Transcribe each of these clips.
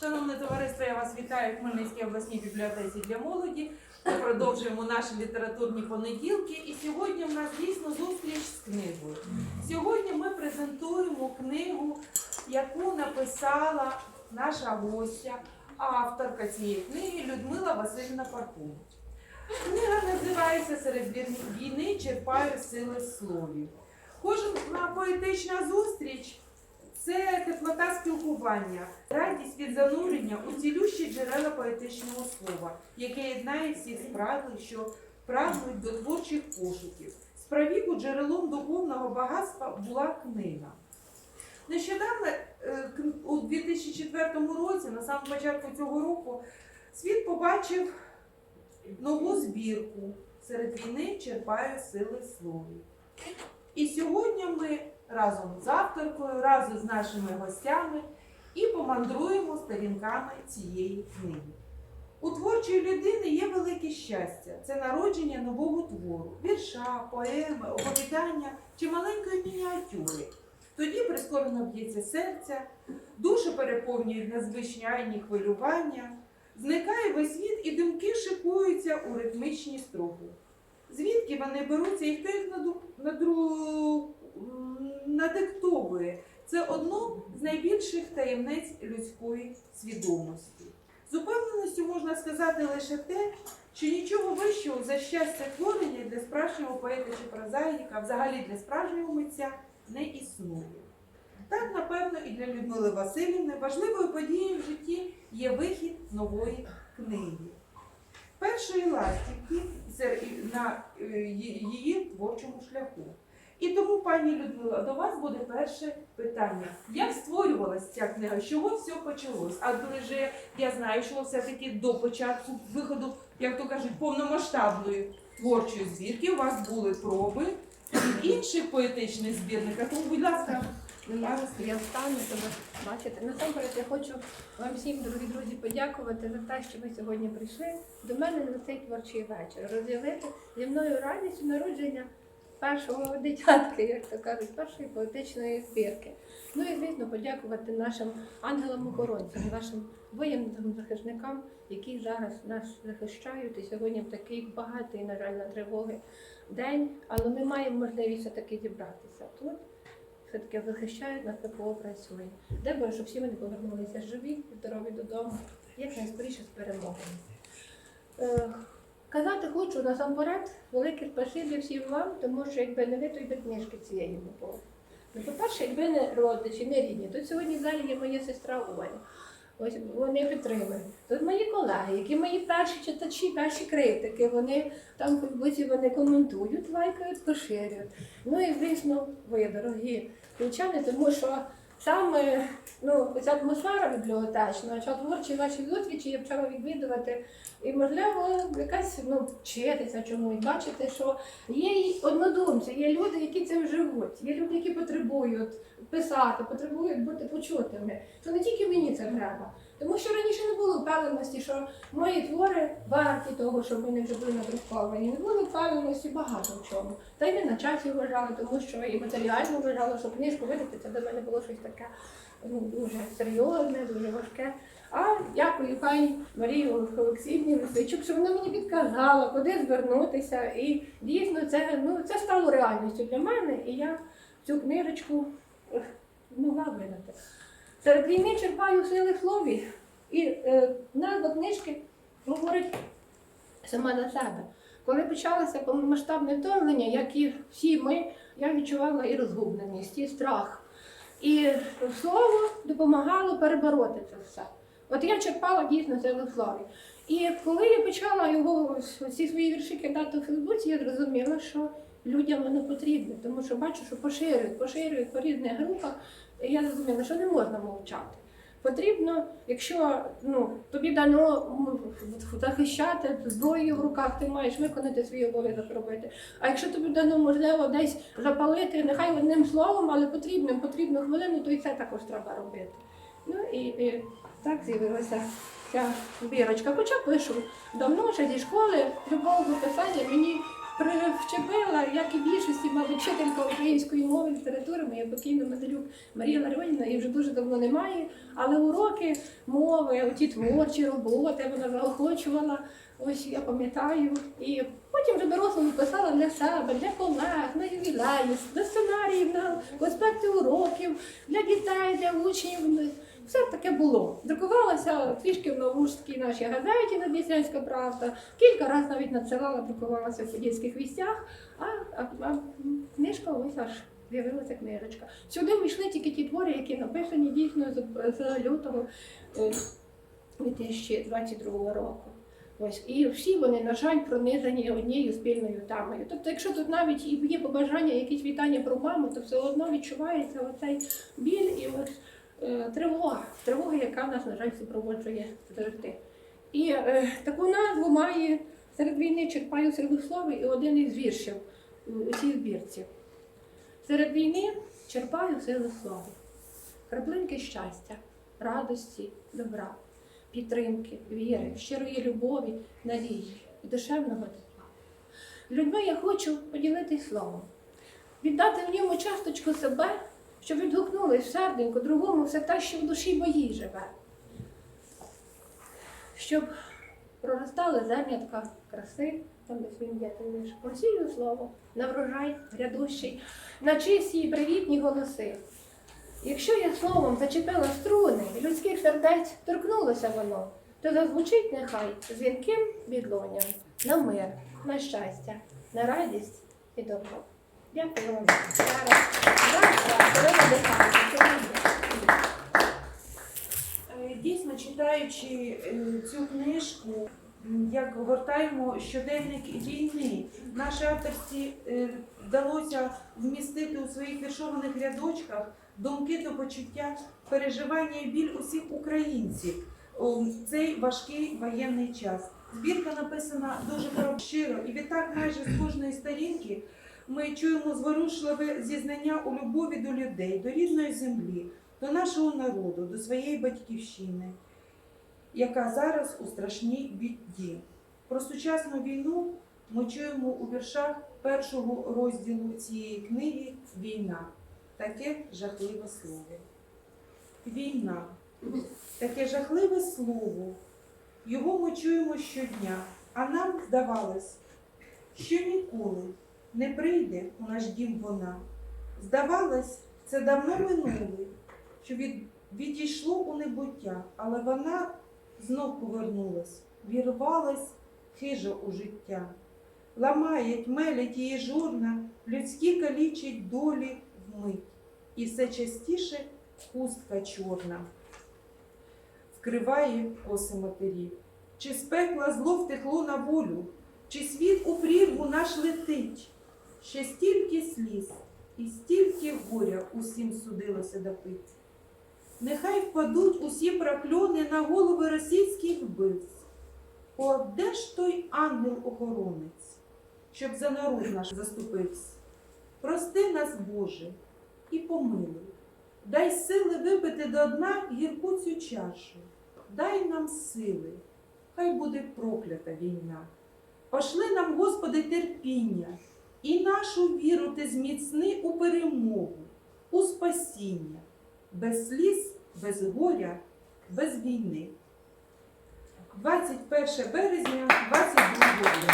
Шановне товариство, я вас вітаю в Хмельницькій обласній бібліотеці для молоді. Ми продовжуємо наші літературні понеділки. І сьогодні в нас дійсно зустріч з книгою. Сьогодні ми презентуємо книгу, яку написала наша гостя, авторка цієї книги Людмила Васильівна Пархумович. Книга називається Серед війни черпаю сили словів. Кожна поетична зустріч це теплота спілкування, радість від занурення у цілющі джерела поетичного слова, яке єднає всіх справи, що прагнуть до творчих пошуків. Справіку джерелом духовного багатства була книга. Нещодавно, е, у 2004 році, на самому початку цього року, світ побачив нову збірку серед війни черпаю сили слові. І сьогодні ми разом з авторкою, разом з нашими гостями і помандруємо сторінками цієї книги. У творчої людини є велике щастя це народження нового твору, вірша, поеми, оповідання чи маленької мініатюри. Тоді прискорено б'ється серця, душу переповнюють незвичайні хвилювання, зникає весь світ і думки шикуються у ритмічні строки. Звідки вони беруться і хто їх надру... надиктовує? Це одно з найбільших таємниць людської свідомості. З упевненістю можна сказати лише те, що нічого вищого за щастя творення для справжнього поета чи прозаїка, взагалі для справжнього митця, не існує. Так, напевно, і для Людмили Васильівни важливою подією в житті є вихід нової книги. Першої ластівки на е, її творчому шляху. І тому, пані Людмила, до вас буде перше питання. Як створювалася ця книга? Чого все почалось? Адже я знаю, що все-таки до початку виходу, як то кажуть, повномасштабної творчої збірки у вас були проби в інших поетичних збірниках. Тому, будь ласка, Ну, я, я встану тебе бачити. Насамперед я хочу вам всім, дорогі друзі, подякувати за те, що ви сьогодні прийшли до мене на цей творчий вечір. Розділити зі мною радість народження першого дитятки, як то кажуть, першої поетичної збірки. Ну і звісно, подякувати нашим ангелам-охоронцям, нашим воєнним захисникам, які зараз нас захищають. І сьогодні такий багатий, на жаль, на тривоги день, але ми маємо можливість все-таки зібратися тут все-таки захищають нас ППО працює. Дай Боже, щоб всі вони повернулися живі, здорові додому, як найскоріше з перемогою. Казати хочу насамперед велике спасибі всім вам, тому що якби не ви, то й би книжки цієї було. Ну, по-перше, якби не родичі, не рідні, то сьогодні в залі є моя сестра Оля. Ось вони підтримують. Тут мої колеги, які мої перші читачі, перші критики, вони там в вони коментують, лайкають, поширюють. Ну і звісно, ви, дорогі включани, тому що саме ну, ця атмосфера бібліотечна, чи творчі наші зустрічі я почала відвідувати. І, можливо, якась ну, вчитися чомусь, бачити, що є однодумці, є люди, які цим живуть, є люди, які потребують писати, потребують бути почутими. То не тільки мені це треба. Тому що раніше не було впевненості, що мої твори варті того, щоб вони вже були надруковані. Не було впевненості багато в чому. Та й не на часі вважали, тому що і матеріально вважали, що книжку видати це для мене було щось таке ну, дуже серйозне, дуже важке. А дякую пані Марії Олексіївні Лисичук, що вона мені підказала, куди звернутися. І дійсно це, ну, це стало реальністю для мене, і я цю книжечку могла видати. Серед війни черпаю сили в слові. І е, назва книжки говорить сама на себе. Коли почалося повномасштабне вторгнення, як і всі ми, я відчувала і розгубленість, і страх. І слово допомагало перебороти це все. От я черпала дійсно сили в слові. І коли я почала його ці свої вірші кидати у Фейсбуці, я зрозуміла, що людям воно потрібне, тому що бачу, що поширюють, поширюють по різних групах. І я зрозуміла, що не можна мовчати. Потрібно, якщо ну, тобі дано захищати зброєю в руках, ти маєш виконати свій обов'язок робити. А якщо тобі дано можливо десь запалити, нехай одним словом, але потрібним, потрібну хвилину, то і це також треба робити. Ну і, і так з'явилася ця збірочка. Хоча пишу давно ще зі школи любов до писання мені Привчепила, як і більшості, мабуть, вчителька української мови, літератури, моя покійна Медалюк Марія Ларіонівна, її вже дуже давно немає. Але уроки мови, оті творчі роботи, вона заохочувала. Ось я пам'ятаю. І потім вже дорослою писала для себе, для колег, на ювілеї, до сценаріїв, на конспекти уроків, для дітей, для учнів. Все таке було. Друкувалася трішки в Новушській нашій газеті Надвіснянська правда. Кілька разів навіть надсилала, друкувалася в подільських вістях, а, а, а книжка ось аж з'явилася книжечка. Сюди вийшли тільки ті твори, які написані дійсно з, лютого е, 2022 року. Ось і всі вони, на жаль, пронизані однією спільною темою. Тобто, якщо тут навіть і є побажання, якісь вітання про маму, то все одно відчувається оцей біль і е, тривога, тривога, яка нас, на жаль, супроводжує завжди. І е, таку назву має серед війни черпаю середослови і один із віршів у цій збірці. Серед війни черпаю сили слова, краплинки щастя, радості, добра, підтримки, віри, щирої любові, надії і душевного тепла. Людьми я хочу поділитись словом, віддати в ньому часточку себе, щоб відгукнулись серденько другому все те, що в душі моїй живе. Щоб проростали зернятка краси, там є той вірш. Посію слово на врожай грядущий, на чисті привітні голоси. Якщо я словом зачепила струни людських сердець, торкнулося воно, то зазвучить нехай дзвінким відлунням на мир, на щастя, на радість і добро. Дякую вам. Е, Дійсно, читаючи е, цю книжку, як гортаємо щоденник війни, нашій авторці е, вдалося вмістити у своїх віршованих рядочках думки та почуття, переживання і біль усіх українців у цей важкий воєнний час. Збірка написана дуже щиро, і відтак майже з кожної сторінки ми чуємо зворушливе зізнання у любові до людей, до рідної землі, до нашого народу, до своєї батьківщини, яка зараз у страшній біді. Про сучасну війну ми чуємо у віршах першого розділу цієї книги Війна. Таке жахливе слово. Війна. Таке жахливе слово. Його ми чуємо щодня, а нам здавалось, що ніколи не прийде у наш дім вона. Здавалось, це давно минуле, що від, відійшло у небуття, але вона знов повернулась, вірвалась хижа у життя. Ламає, тьмелять її журна, людські калічить долі вмить, і все частіше хустка чорна вкриває коси матерів. Чи з пекла зло втекло на волю, чи світ у прірву наш летить, ще стільки сліз і стільки горя усім судилося допити. Нехай впадуть усі прокльони на голови російських вбивць. О, де ж той ангел-охоронець, щоб за народ наш заступився? Прости нас, Боже, і помилуй. Дай сили випити до дна гірку цю чашу. Дай нам сили, хай буде проклята війна. Пошли нам, Господи, терпіння, і нашу віру ти зміцни у перемогу, у спасіння, без сліз, без горя, без війни. 21 березня 22 року.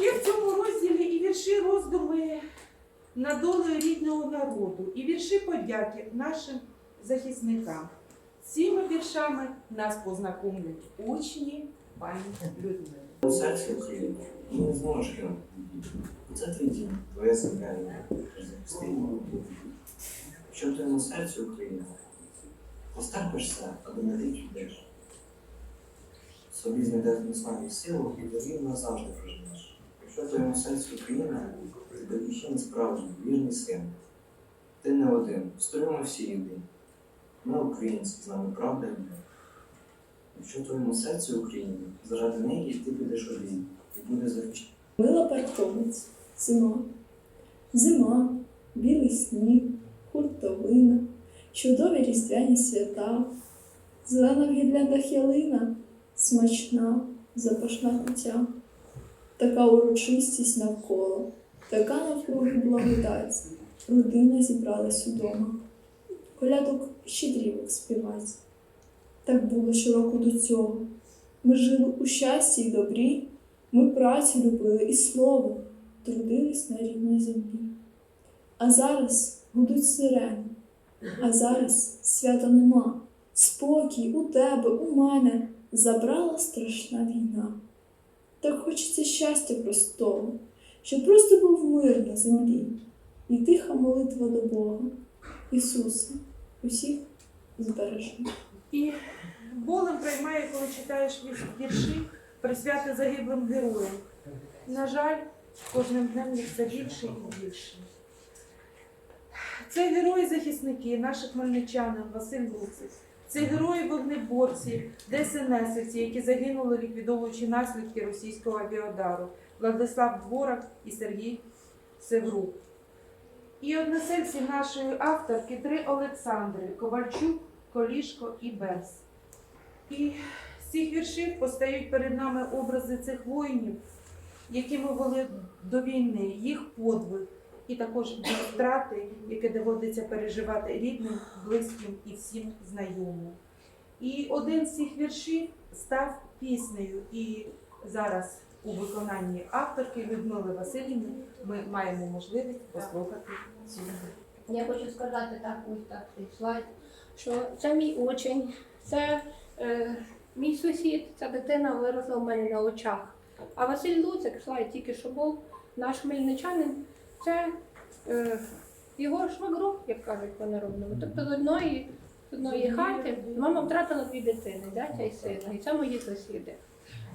І в цьому розділі і вірші роздуми на долею рідного народу, і вірші подяки нашим захисникам. Цими віршами нас познайомлять учні пані Людмили. У серці України ми не зможемо. Це твій дім, твоя земля. Якщо в твоєму серці України, постарпишся, аби на річ йдеш. Собі знайдеш неславну силу і довів назавжди проживеш. Якщо в твоєму серці Україна, ти батьківщина справжній, вірний син. Ти не один, стоїмо всі єдині. Ми українці, з нами правда і. Якщо твоєму серці України, заради неї ти підеш один і буде захищати. Мила парковець, зима, зима, білий сніг, хуртовина, чудові різдвяні свята, зелена в гірляндах смачна, запашна куття. така урочистість навколо, така навкруги благодать. Родина зібралась удома. Колядок щедрівок співать. Так було щороку до цього. Ми жили у щасті й добрі, ми працю любили і слово, трудились на рідній землі. А зараз гудуть сирени, а зараз свята нема. Спокій у тебе, у мене забрала страшна війна. Так хочеться щастя простого, щоб просто був мир на землі, і тиха молитва до Бога. Ісусе, усіх збережи. І болем приймає, коли читаєш вірші присвяти загиблим героям. На жаль, кожним днем їх все більше і більше. Це герої-захисники, наші хмельничани, Василь Луцик. Це герої вогнеборці, ДСНСівці, які загинули, ліквідовуючи наслідки російського авіадару, Владислав Дворак і Сергій Севрук. І односельці нашої авторки три Олександри Ковальчук, Колішко і Берс. І з цих віршів постають перед нами образи цих воїнів, які ми вели до війни, їх подвиг, і також втрати, які доводиться переживати рідним, близьким і всім знайомим. І один з цих віршів став піснею. І зараз у виконанні авторки Людмили Васильівни ми маємо можливість послухати цю. Я хочу сказати так, ось так цей слайд, що це мій учень, це е, мій сусід, ця дитина виросла в мене на очах. А Василь Луцик, слайд тільки що був, наш хмельничанин, це е, його швагро, як кажуть по народному. Тобто з одної, з одної хати мама втратила дві дитини, зятя і сина. І це мої сусіди.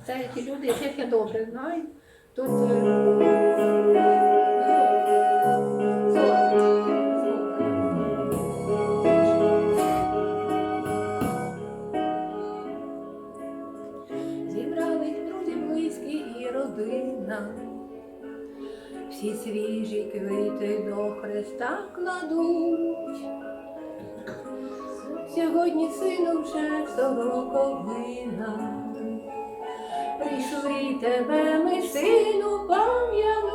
Це ті люди, яких я добре знаю. Тут е, Христа кладуть. Сьогодні сину вже сороковина. Прийшли тебе, ми сину пам'януть.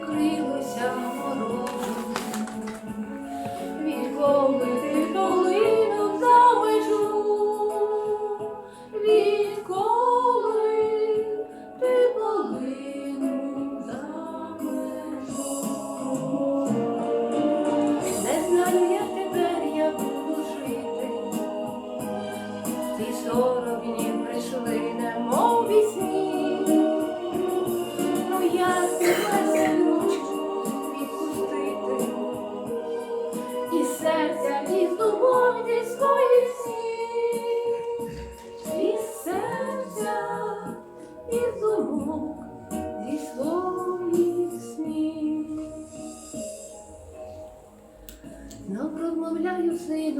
Душі все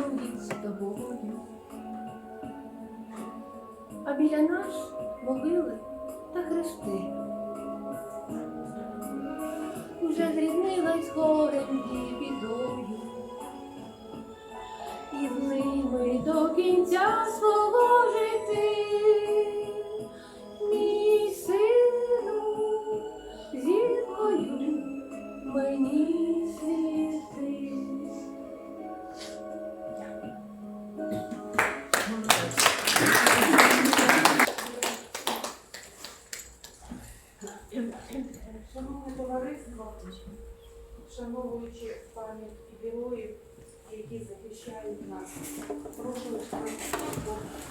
розмовляю з тобою, а біля нас могили та хрести. Уже зрізнилась горем і бідою, і з ними до кінця шановуючи пам'ять героїв, які захищають нас, прошу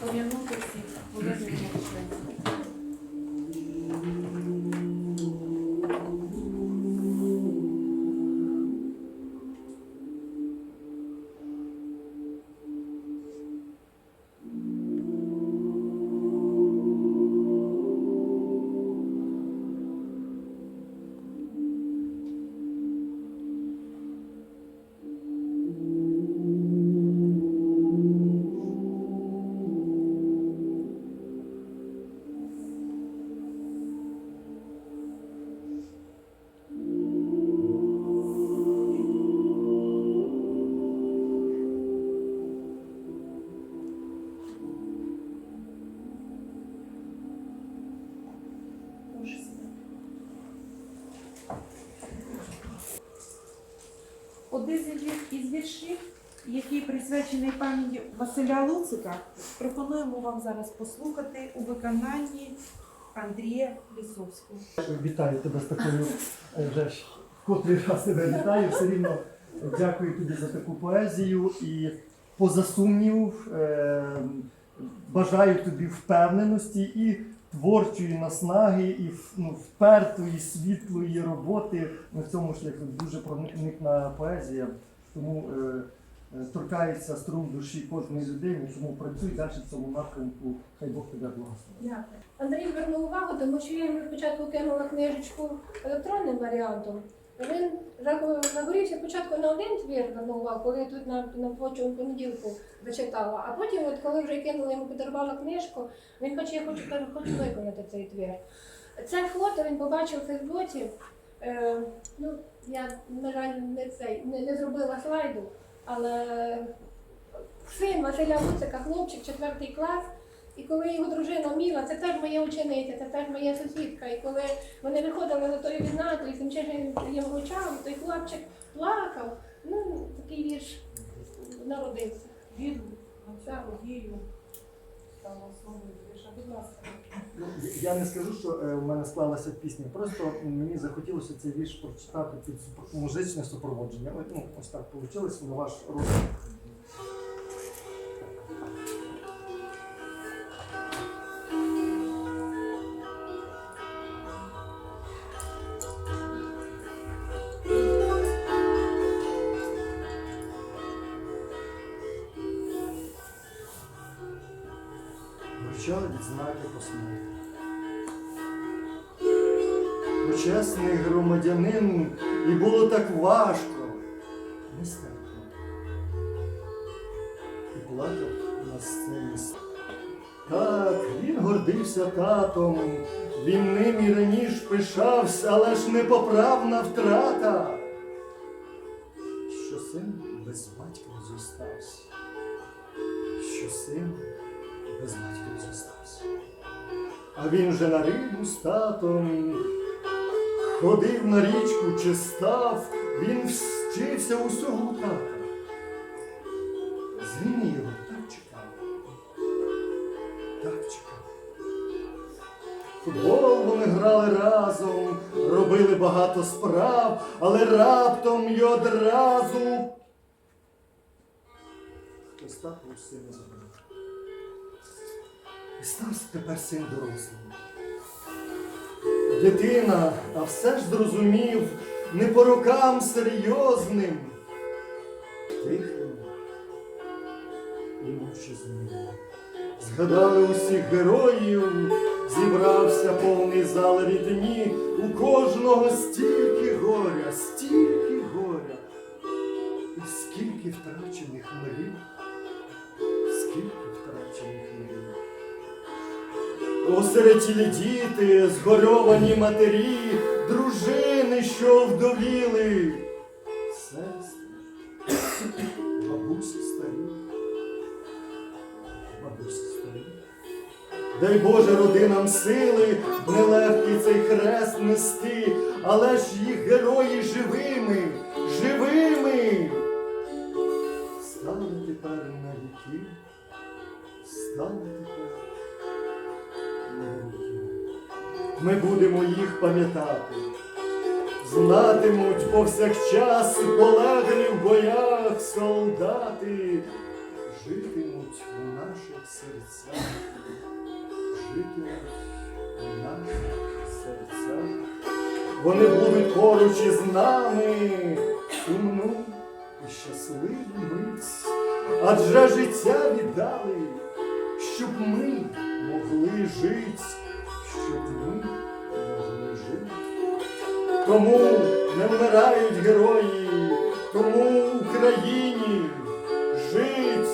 пом'янути всіх членів. Присвячений пам'яті Василя Луцика, пропонуємо вам зараз послухати у виконанні Андрія Лісовського. Вітаю тебе з такою е, вже котрий раз тебе вітаю. Все рівно дякую тобі за таку поезію і поза сумнів е, бажаю тобі впевненості і творчої наснаги, і ну, впертої, світлої роботи на цьому шляху. Дуже проникна поезія, тому е, торкається струн душі кожної людини, тому працюй далі в цьому напрямку. Хай Бог тебе благословить. Дякую. Андрій звернув увагу, тому що я йому спочатку кинула книжечку електронним варіантом. Він загорівся спочатку на один твір звернув увагу, коли я тут на, на творчому понеділку зачитала. А потім, от коли вже кинула йому подарувала книжку, він хоче, я хочу, хочу виконати цей твір. Це фото він побачив в Фейсбуці. Е, ну, я, на жаль, не, цей, не, не зробила слайду, але син Василя Луцика, хлопчик, четвертий клас. І коли його дружина Міла, це теж моя учениця, це теж моя сусідка. І коли вони виходили на той відзнак, і тим часом їм вручав, той хлопчик плакав. Ну, такий вірш народився. Він на цю подію став основою вірша. Будь ласка. Ну, Я не скажу, що в у мене склалася пісня. Просто мені захотілося цей вірш прочитати під музичне супроводження. Ну, ось так вийшло на ваш розгляд. Пишався, але ж непоправна втрата, що син без батька зостався, що син без батька зостався. А він же на рибу з татом ходив на річку чи став, він вчився усього тата. З грали разом, робили багато справ, але раптом й одразу хтось так у сина забив. І стався тепер син дорослим. Дитина, а все ж зрозумів, не по рокам серйозним, тихим і мовчазним. Згадали усіх героїв, зібрався повний зал рідні, у кожного стільки горя, стільки горя, і скільки втрачених мирів, скільки втрачених мирів. Осеретілі діти, згорьовані матері, дружини, що вдовіли, сестри, бабусі старі, бабусі. Дай Боже родинам сили, нелегкий цей хрест нести, але ж їх герої живими, живими. Стали тепер на віки, стали тепер. на віки. Ми будемо їх пам'ятати, знатимуть повсякчас полеглі в боях солдати, житимуть у наших серцях, житимуть у наших серцях. Вони будуть поруч із нами, сумну і щасливу мить, адже життя віддали, щоб ми могли жити, щоб ми могли жити. Тому не вмирають герої, тому Україні жить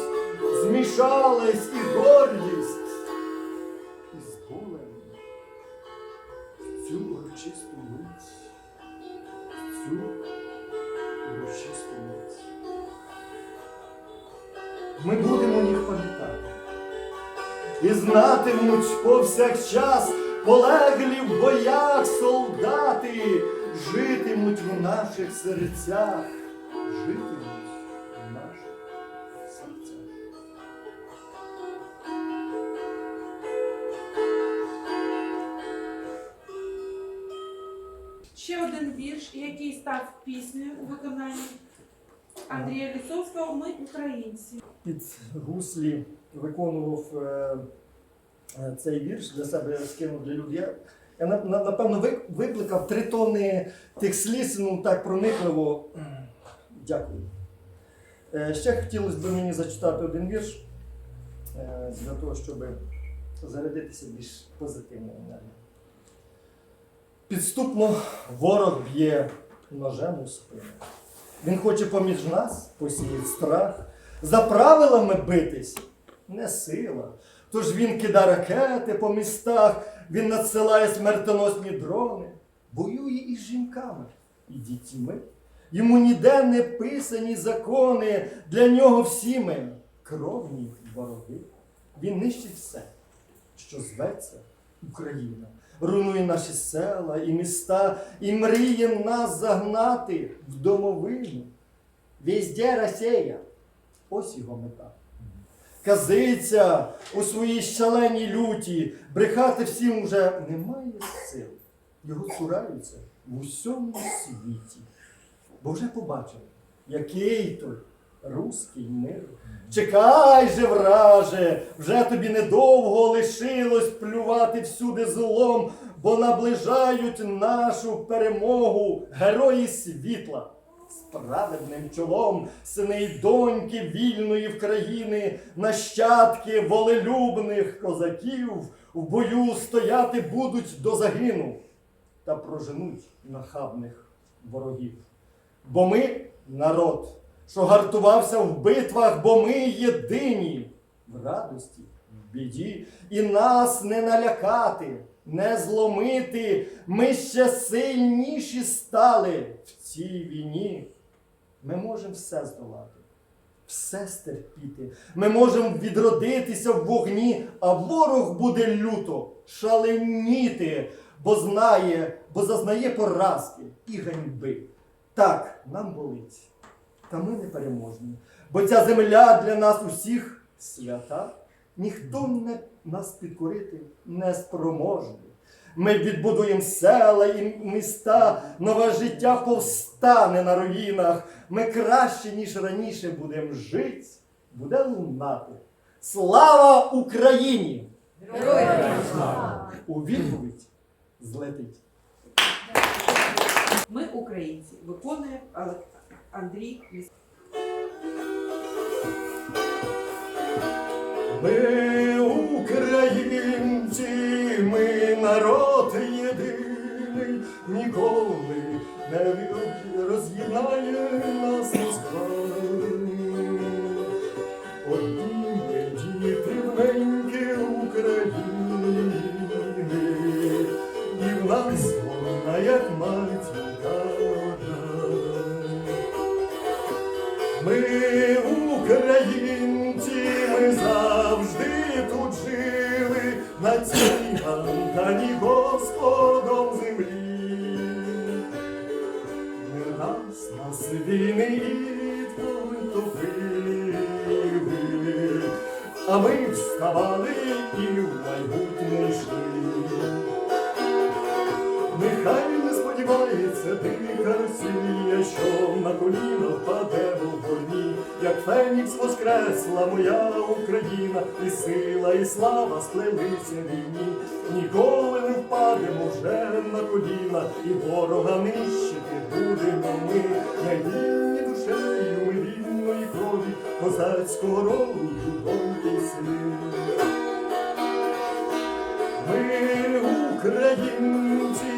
змішалась і гордість знатимуть повсякчас полеглі в боях солдати, житимуть в наших серцях, житимуть в наших серцях. Ще один вірш, який став піснею у виконанні Андрія Лісовського Ми українці. Під гуслі виконував е, цей вірш для себе скинув для людей. Я, я на- на- напевно викликав три тонни тих сліз, ну так проникливо. Дякую. Е, ще хотілося б мені зачитати один вірш е, для того, щоб зарядитися більш позитивною енергією. Підступно ворог б'є ножем у спину. Він хоче поміж нас посіяти страх. За правилами битись не сила. Тож він кидає ракети по містах, він надсилає смертоносні дрони, воює із жінками і дітьми. Йому ніде не писані закони, для нього всі ми кровні вороги. Він нищить все, що зветься Україна, руйнує наші села і міста, і мріє нас загнати в домовину. Везде Росія. Ось його мета. Казиться у своїй шаленій люті, брехати всім уже немає сил. Його цураються в усьому світі. Бо вже побачили, який той руський мир. Чекай же, враже, вже тобі недовго лишилось плювати всюди злом, бо наближають нашу перемогу герої світла з чолом, сини й доньки вільної в країни, нащадки волелюбних козаків в бою стояти будуть до загину та проженуть нахабних ворогів. Бо ми народ, що гартувався в битвах, бо ми єдині в радості, в біді, і нас не налякати, не зломити. Ми ще сильніші стали в цій війні. Ми можемо все здолати, все стерпіти. Ми можемо відродитися в вогні, а ворог буде люто шаленіти, бо знає, бо зазнає поразки і ганьби. Так, нам болить, та ми не переможні. Бо ця земля для нас усіх свята, ніхто не нас підкорити не спроможний. Ми відбудуємо села і міста, нове життя повстане на руїнах. Ми краще, ніж раніше, будемо жити, буде лунати. Слава Україні! У відповідь злетить. Ми українці. Виконує Андрій. Ми українці, ми народ єдиний, ніколи не роз'єднає нас Москва. Одні діти неньки України, і в нас вона як матінка. Ми українці, ми тут на цій антані Господом землі. Не раз нас війни топили, а ми вставали і в майбутнє сподівається дика Росія, що на коліна впаде в вогні, як Фенікс воскресла моя Україна, і сила, і слава сплелися війні. Ніколи не впадемо вже на коліна, і ворога нищити будемо ми, найвільні душею ми вільної крові, козацького роду, й сини. Ми українці